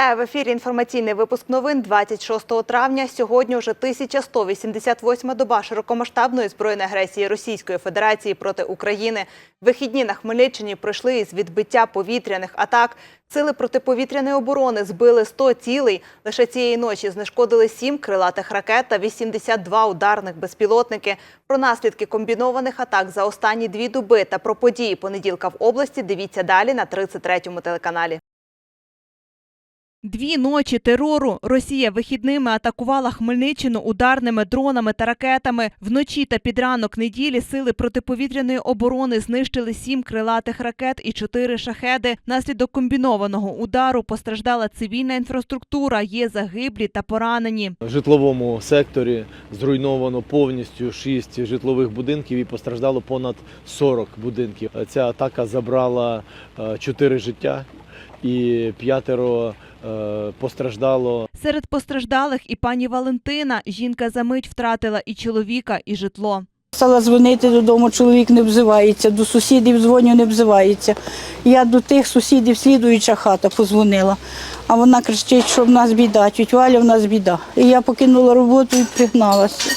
Вітаю в ефірі. Інформаційний випуск новин 26 травня. Сьогодні вже 1188 доба широкомасштабної збройної агресії Російської Федерації проти України. Вихідні на Хмельниччині пройшли із відбиття повітряних атак. Сили протиповітряної оборони збили 100 цілей. Лише цієї ночі знешкодили 7 крилатих ракет та 82 ударних безпілотники. Про наслідки комбінованих атак за останні дві доби та про події понеділка в області дивіться далі на 33-му телеканалі. Дві ночі терору Росія вихідними атакувала Хмельниччину ударними дронами та ракетами. Вночі та під ранок неділі сили протиповітряної оборони знищили сім крилатих ракет і чотири шахеди. Внаслідок комбінованого удару постраждала цивільна інфраструктура. Є загиблі та поранені. В житловому секторі зруйновано повністю 6 житлових будинків і постраждало понад 40 будинків. Ця атака забрала 4 життя і п'ятеро е, постраждало Серед постраждалих і пані Валентина. Жінка за мить втратила і чоловіка, і житло. Стала дзвонити додому, чоловік не взивається, до сусідів дзвоню, не взивається. Я до тих сусідів, слідуюча хата, позвонила. А вона кричить, що в нас біда, тють Валя, в нас біда. І я покинула роботу і пригналася.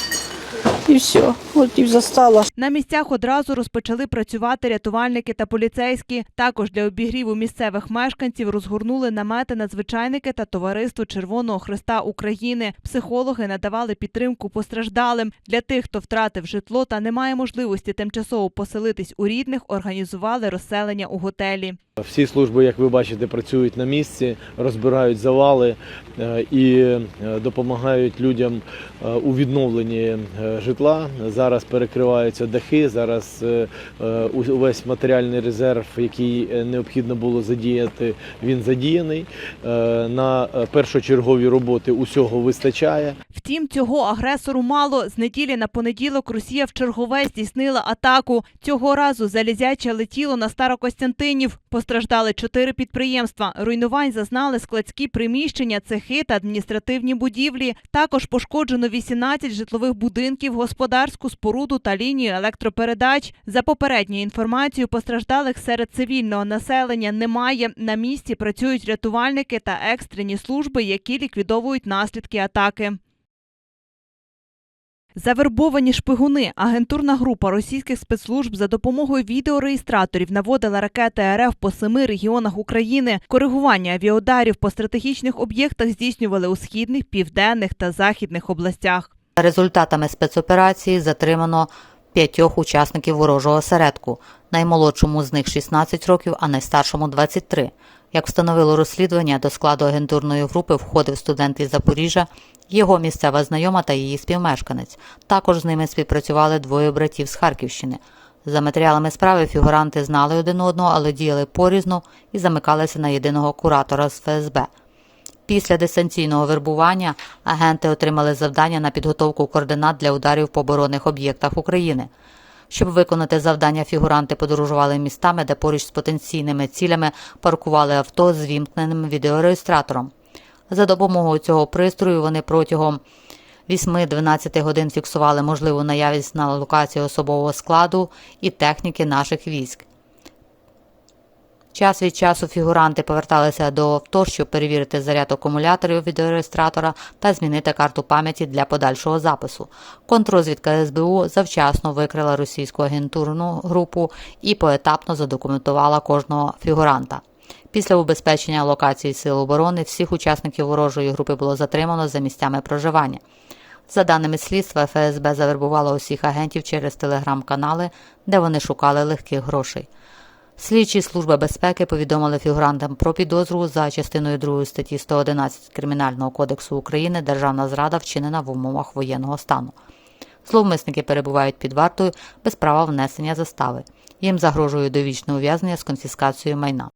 І все, от і застала. На місцях одразу розпочали працювати рятувальники та поліцейські. Також для обігріву місцевих мешканців розгорнули намети надзвичайники та товариство Червоного Христа України. Психологи надавали підтримку постраждалим. Для тих, хто втратив житло та не має можливості тимчасово поселитись у рідних, організували розселення у готелі. Всі служби, як ви бачите, працюють на місці, розбирають завали е, і е, допомагають людям е, у відновленні е, житла. Зараз перекриваються дахи. Зараз е, е, увесь матеріальний резерв, який е, необхідно було задіяти, він задіяний. На першочергові роботи усього вистачає. Втім, цього агресору мало. З неділі на понеділок Росія в чергове здійснила атаку. Цього разу залізяче летіло на Старокостянтинів. Постраждали чотири підприємства. Руйнувань зазнали складські приміщення, цехи та адміністративні будівлі. Також пошкоджено 18 житлових будинків, господарську споруду та лінію електропередач. За попередньою інформацією, постраждалих серед цивільного населення немає. На місці працюють рятувальники та екстрені служби, які ліквідовують наслідки атаки. Завербовані шпигуни. Агентурна група російських спецслужб за допомогою відеореєстраторів наводила ракети РФ по семи регіонах України. Коригування авіаударів по стратегічних об'єктах здійснювали у східних, південних та західних областях. Результатами спецоперації затримано п'ятьох учасників ворожого осередку, наймолодшому з них 16 років, а найстаршому 23. Як встановило розслідування, до складу агентурної групи входив студент із Запоріжжя, його місцева знайома та її співмешканець. Також з ними співпрацювали двоє братів з Харківщини. За матеріалами справи фігуранти знали один одного, але діяли порізно і замикалися на єдиного куратора з ФСБ. Після дистанційного вербування агенти отримали завдання на підготовку координат для ударів по оборонних об'єктах України. Щоб виконати завдання, фігуранти подорожували містами, де поруч з потенційними цілями паркували авто з вімкненим відеореєстратором. За допомогою цього пристрою вони протягом 8-12 годин фіксували можливу наявність на локації особового складу і техніки наших військ. Час від часу фігуранти поверталися до авто, щоб перевірити заряд акумуляторів відеореєстратора та змінити карту пам'яті для подальшого запису. Контрозвідка СБУ завчасно викрила російську агентурну групу і поетапно задокументувала кожного фігуранта. Після убезпечення локації Сил оборони всіх учасників ворожої групи було затримано за місцями проживання. За даними слідства, ФСБ завербувала усіх агентів через телеграм-канали, де вони шукали легких грошей. Слідчі служби безпеки повідомили фігурантам про підозру за частиною 2 статті 111 Кримінального кодексу України Державна зрада вчинена в умовах воєнного стану. Зловмисники перебувають під вартою без права внесення застави. Їм загрожує довічне ув'язнення з конфіскацією майна.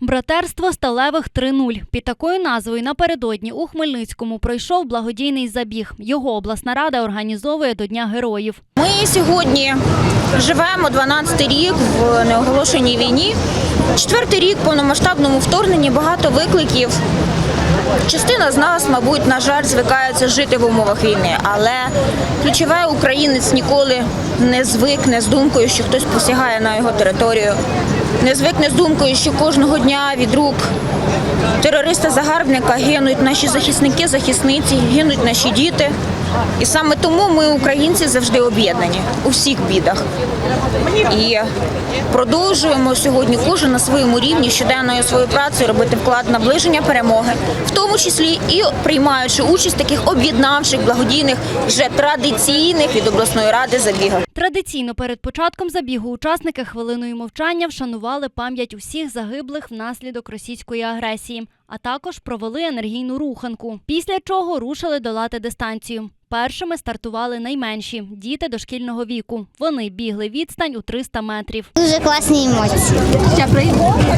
Братерство сталевих 3.0. Під такою назвою напередодні у Хмельницькому пройшов благодійний забіг. Його обласна рада організовує до Дня героїв. Ми сьогодні живемо 12-й рік в неоголошеній війні. Четвертий рік повномасштабному вторгненні багато викликів, Частина з нас, мабуть, на жаль, звикається жити в умовах війни, але ключове українець ніколи не звикне з думкою, що хтось посягає на його територію, не звикне з думкою, що кожного дня від рук терориста-загарбника гинуть наші захисники, захисниці, гинуть наші діти. І саме тому ми, українці, завжди об'єднані у всіх бідах. І продовжуємо сьогодні кожен на своєму рівні щоденною своєю працею робити вклад наближення перемоги, в тому числі і приймаючи участь в таких об'єднавчих благодійних вже традиційних від обласної ради забігах. Традиційно перед початком забігу учасники хвилиною мовчання вшанували пам'ять усіх загиблих внаслідок російської агресії, а також провели енергійну руханку. Після чого рушили долати дистанцію. Першими стартували найменші діти дошкільного віку. Вони бігли відстань у 300 метрів. Дуже класні емоції.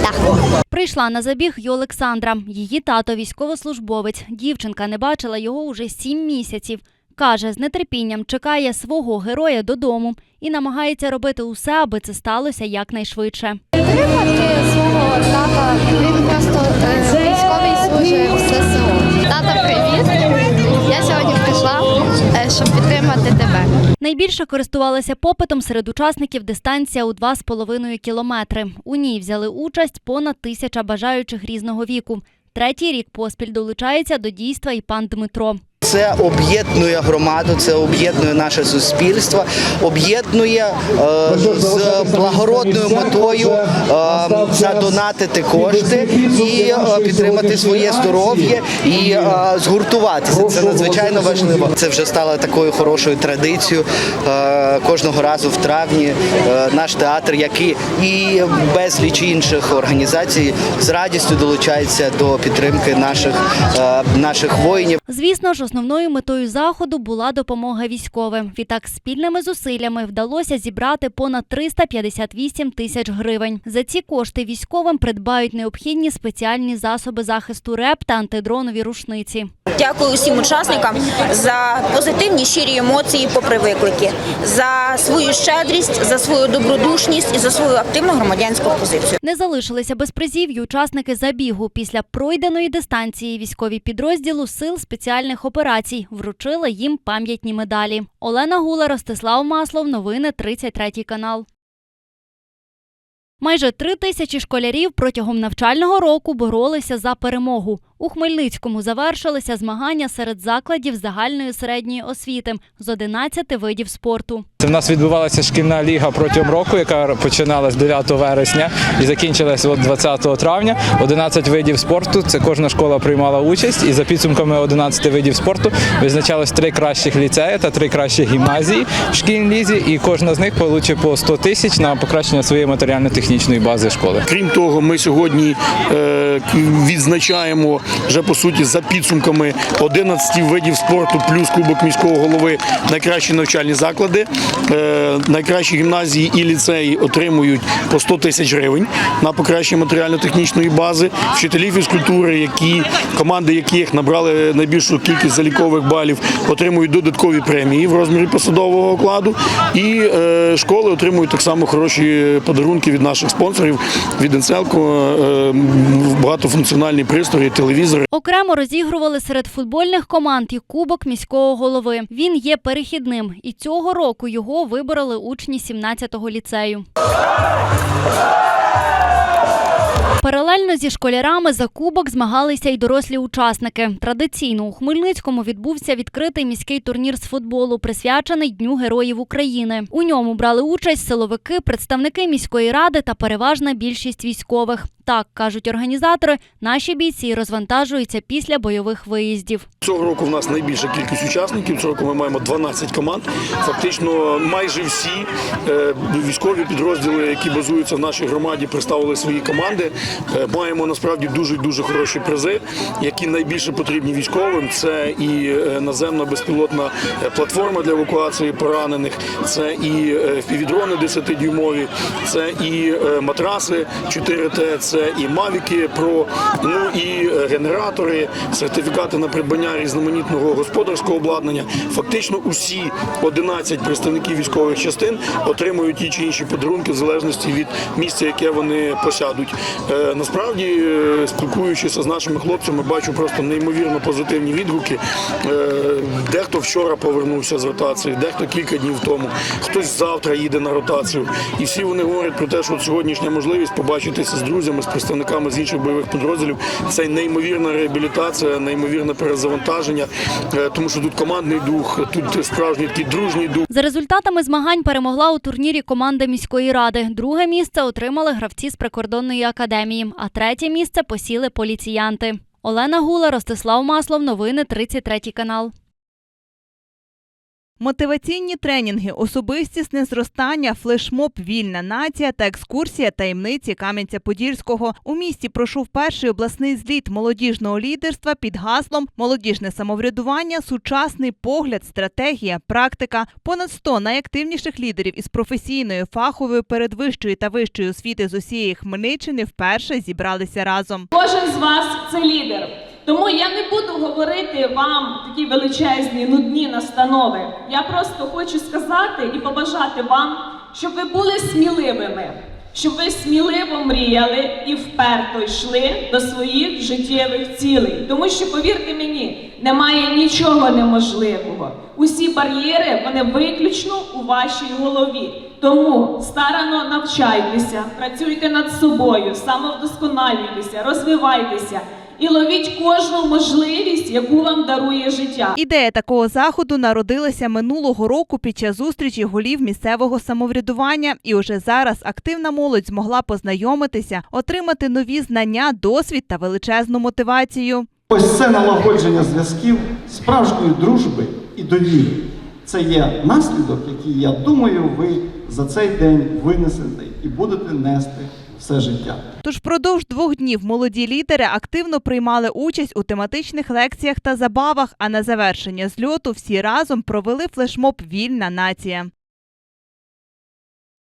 Так. Прийшла на забіг й Олександра. Її тато військовослужбовець. Дівчинка не бачила його уже сім місяців. Каже, з нетерпінням чекає свого героя додому і намагається робити усе, аби це сталося якнайшвидше. Підтримати свого тата. Він просто е, військовий служить в ССО. Тата, привіт. Я сьогодні прийшла, е, щоб підтримати тебе. Найбільше користувалася попитом серед учасників дистанція у 2,5 кілометри. У ній взяли участь понад тисяча бажаючих різного віку. Третій рік поспіль долучається до дійства і пан Дмитро. Це об'єднує громаду, це об'єднує наше суспільство, об'єднує е, з благородною метою е, задонатити кошти і е, підтримати своє здоров'я і е, згуртуватися. Це надзвичайно важливо. Це вже стало такою хорошою традицією. Е, кожного разу в травні е, наш театр, який і безліч інших організацій з радістю долучається до підтримки наших, е, наших воїнів. Звісно ж, основною метою заходу була допомога військовим. Відтак, спільними зусиллями вдалося зібрати понад 358 тисяч гривень. За ці кошти військовим придбають необхідні спеціальні засоби захисту РЕП та антидронові рушниці. Дякую усім учасникам за позитивні щирі емоції, попри виклики, за свою щедрість, за свою добродушність і за свою активну громадянську позицію. Не залишилися без призів й учасники забігу. Після пройденої дистанції військові підрозділу сил спеціальних операцій вручили їм пам'ятні медалі. Олена Гула, Ростислав Маслов. Новини 33 канал. Майже три тисячі школярів протягом навчального року боролися за перемогу. У Хмельницькому завершилися змагання серед закладів загальної середньої освіти з 11 видів спорту. Це в нас відбувалася шкільна ліга протягом року, яка починалась 9 вересня і закінчилася от 20 травня. 11 видів спорту. Це кожна школа приймала участь, і за підсумками 11 видів спорту визначалось три кращих ліцеї та три кращих гімназії в шкільній лізі, і кожна з них отримує по 100 тисяч на покращення своєї матеріально-технічної бази школи. Крім того, ми сьогодні е, відзначаємо вже по суті за підсумками 11 видів спорту плюс кубок міського голови найкращі навчальні заклади. Е, найкращі гімназії і ліцеї отримують по 100 тисяч гривень на покращення матеріально-технічної бази. Вчителі фізкультури, які команди яких набрали найбільшу кількість залікових балів, отримують додаткові премії в розмірі посадового окладу. І е, школи отримують так само хороші подарунки від наших спонсорів від Енцелко, е, багатофункціональні пристрої, телевізори. Окремо розігрували серед футбольних команд і кубок міського голови. Він є перехідним, і цього року його вибороли учні 17-го ліцею. Паралельно зі школярами за кубок змагалися й дорослі учасники. Традиційно у Хмельницькому відбувся відкритий міський турнір з футболу, присвячений Дню Героїв України. У ньому брали участь силовики, представники міської ради та переважна більшість військових. Так кажуть організатори, наші бійці розвантажуються після бойових виїздів. Цього року в нас найбільша кількість учасників. Цього року ми маємо 12 команд. Фактично, майже всі е, військові підрозділи, які базуються в нашій громаді, представили свої команди. Е, Маємо насправді дуже дуже хороші призи, які найбільше потрібні військовим. Це і е, наземна безпілотна платформа для евакуації поранених, це і впівдрони 10-дюймові, це і матраси 4Т, це це і Mavic Pro, ну і е, генератори, сертифікати на придбання різноманітного господарського обладнання. Фактично усі 11 представників військових частин отримують ті чи інші подарунки в залежності від місця, яке вони посядуть. Е, Насправді, е, спілкуючися з нашими хлопцями, бачу просто неймовірно позитивні відгуки. Дехто вчора повернувся з ротації, дехто кілька днів тому, хтось завтра їде на ротацію. І всі вони говорять про те, що сьогоднішня можливість побачитися з друзями, представниками з інших бойових підрозділів це неймовірна реабілітація, неймовірне перезавантаження, е, тому що тут командний дух, тут справжній такий дружній дух. За результатами змагань перемогла у турнірі команда міської ради. Друге місце отримали гравці з прикордонної академії, а третє місце посіли поліціянти. Олена Гула, Ростислав Маслов. Новини 33 канал. Мотиваційні тренінги, особистісне зростання, флешмоб Вільна нація та екскурсія таємниці Кам'янця-Подільського. У місті пройшов перший обласний зліт молодіжного лідерства під гаслом Молодіжне самоврядування, сучасний погляд, стратегія, практика. Понад 100 найактивніших лідерів із професійної, фахової, передвищої та вищої освіти з усієї Хмельниччини вперше зібралися разом. Кожен з вас це лідер. Тому я не буду говорити вам такі величезні, нудні настанови. Я просто хочу сказати і побажати вам, щоб ви були сміливими, щоб ви сміливо мріяли і вперто йшли до своїх життєвих цілей. Тому що, повірте мені, немає нічого неможливого. Усі бар'єри вони виключно у вашій голові. Тому старано навчайтеся, працюйте над собою, самовдосконалюйтеся, розвивайтеся і ловіть кожну можливість, яку вам дарує життя. Ідея такого заходу народилася минулого року під час зустрічі голів місцевого самоврядування, і уже зараз активна молодь змогла познайомитися, отримати нові знання, досвід та величезну мотивацію. Ось це налагодження зв'язків, справжньої дружби і довіри. Це є наслідок, який, я думаю, ви за цей день винесете і будете нести все життя. Тож впродовж двох днів молоді лідери активно приймали участь у тематичних лекціях та забавах. А на завершення зльоту всі разом провели флешмоб Вільна нація.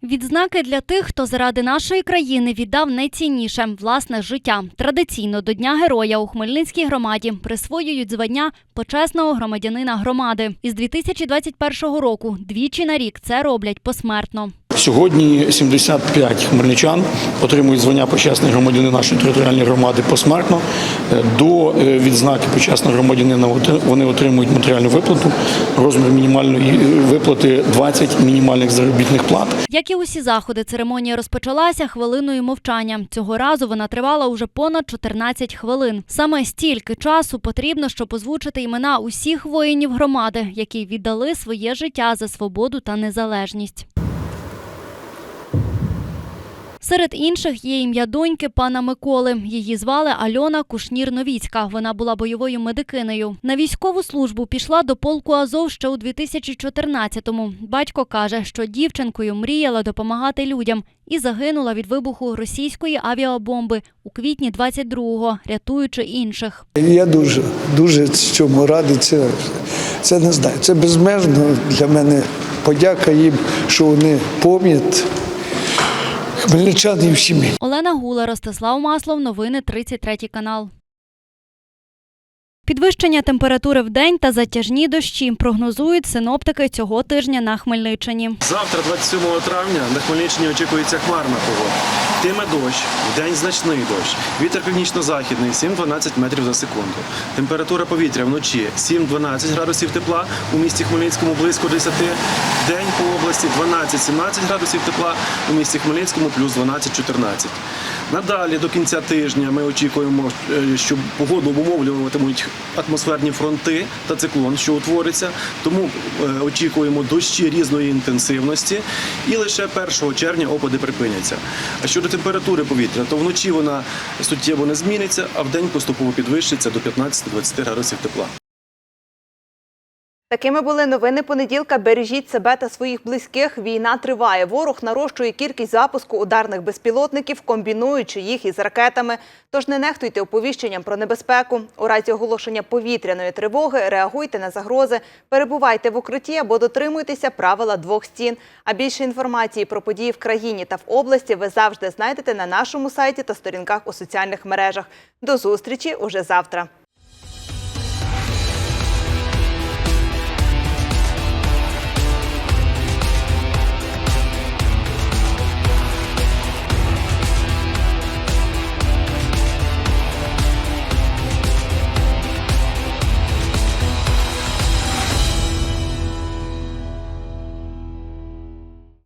Відзнаки для тих, хто заради нашої країни віддав найцінніше власне життя. Традиційно до Дня Героя у Хмельницькій громаді присвоюють звання почесного громадянина громади. Із 2021 року двічі на рік це роблять посмертно. Сьогодні 75 хмельничан отримують звання почесний громадянин нашої територіальної громади посмертно. Е, До е, відзнаки почесного громадянина вони отримують матеріальну виплату. Розмір мінімальної е, виплати 20 мінімальних заробітних плат. Як і усі заходи, церемонія розпочалася хвилиною мовчання. Цього разу вона тривала уже понад 14 хвилин. Саме стільки часу потрібно, щоб озвучити імена усіх воїнів громади, які віддали своє життя за свободу та незалежність. Серед інших є ім'я доньки пана Миколи. Її звали Альона Кушнір-Новіцька. Вона була бойовою медикинею. На військову службу пішла до полку Азов ще у 2014-му. Батько каже, що дівчинкою мріяла допомагати людям і загинула від вибуху російської авіабомби у квітні 22-го, рятуючи інших. Я дуже, дуже цьому радий. Це, це не знаю. Це безмежно для мене подяка їм, що вони пам'ятають і всі ми. Олена Гула, Ростислав Маслов. Новини 33 канал. Підвищення температури в день та затяжні дощі прогнозують синоптики цього тижня на Хмельниччині. Завтра, 27 травня, на Хмельниччині очікується хмарна погода. Йтиме дощ, вдень значний дощ. Вітер північно-західний 7-12 метрів за секунду. Температура повітря вночі 7-12 градусів тепла, у місті Хмельницькому близько 10. День по області 12-17 градусів тепла, у місті Хмельницькому плюс 12-14. Надалі до кінця тижня ми очікуємо, е, що погоду обумовлюватимуть атмосферні фронти та циклон, що утвориться. Тому е, очікуємо дощі різної інтенсивності, і лише 1 червня опади припиняться. А щодо температури повітря, то вночі вона суттєво не зміниться, а вдень поступово підвищиться до 15-20 градусів тепла. Такими були новини понеділка. Бережіть себе та своїх близьких. Війна триває. Ворог нарощує кількість запуску ударних безпілотників, комбінуючи їх із ракетами. Тож не нехтуйте оповіщенням про небезпеку. У разі оголошення повітряної тривоги реагуйте на загрози, перебувайте в укритті або дотримуйтеся правила двох стін. А більше інформації про події в країні та в області ви завжди знайдете на нашому сайті та сторінках у соціальних мережах. До зустрічі уже завтра.